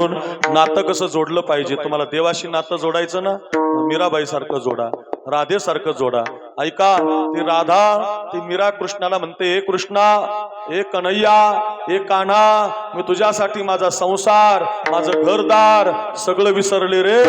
नातं कसं जोडलं पाहिजे? तुम्हाला देवाशी नातं जोडायचं ना? मीराबाई सारखं जोडा राधे सारखं जोडा. ऐका ती राधा ती मीरा कृष्णाला म्हणते हे कृष्णा हे कन्हैया हे कान्हा मी तुझ्यासाठी माझा संसार माझं घरदार सगळं विसरले रे.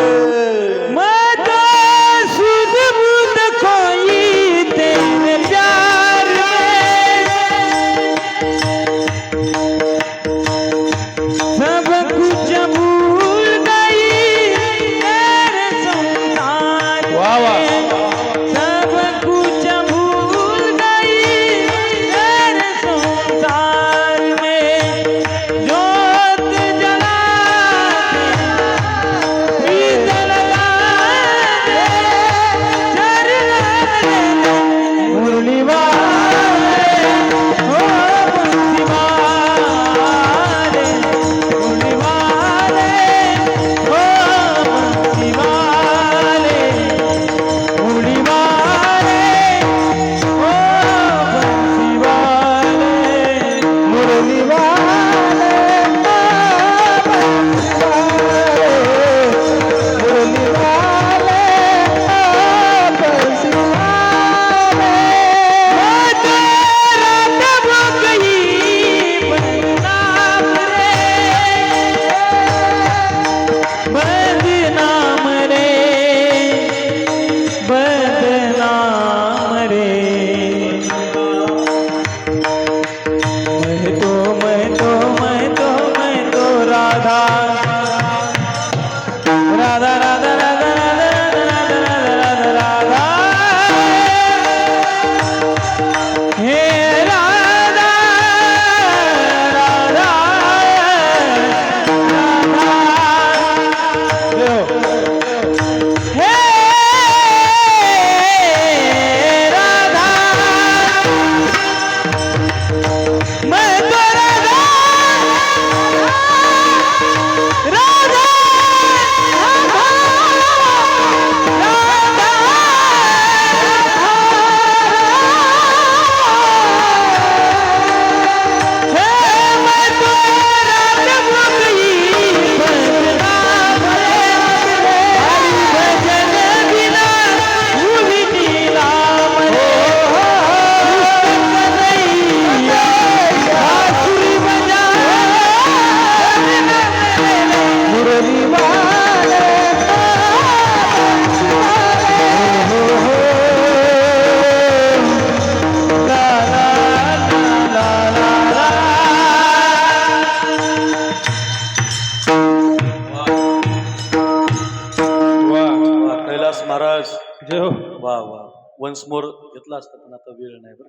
महाराज. जय हो. वा वा. वन्स मोर घेतला असतं पण आता वेळ नाही बरं.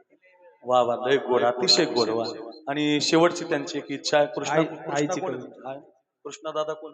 वा वा लय गोड अतिशय गोड वा. आणि शेवटची त्यांची एक इच्छा आहे. कृष्ण? कृष्ण दादा कोण?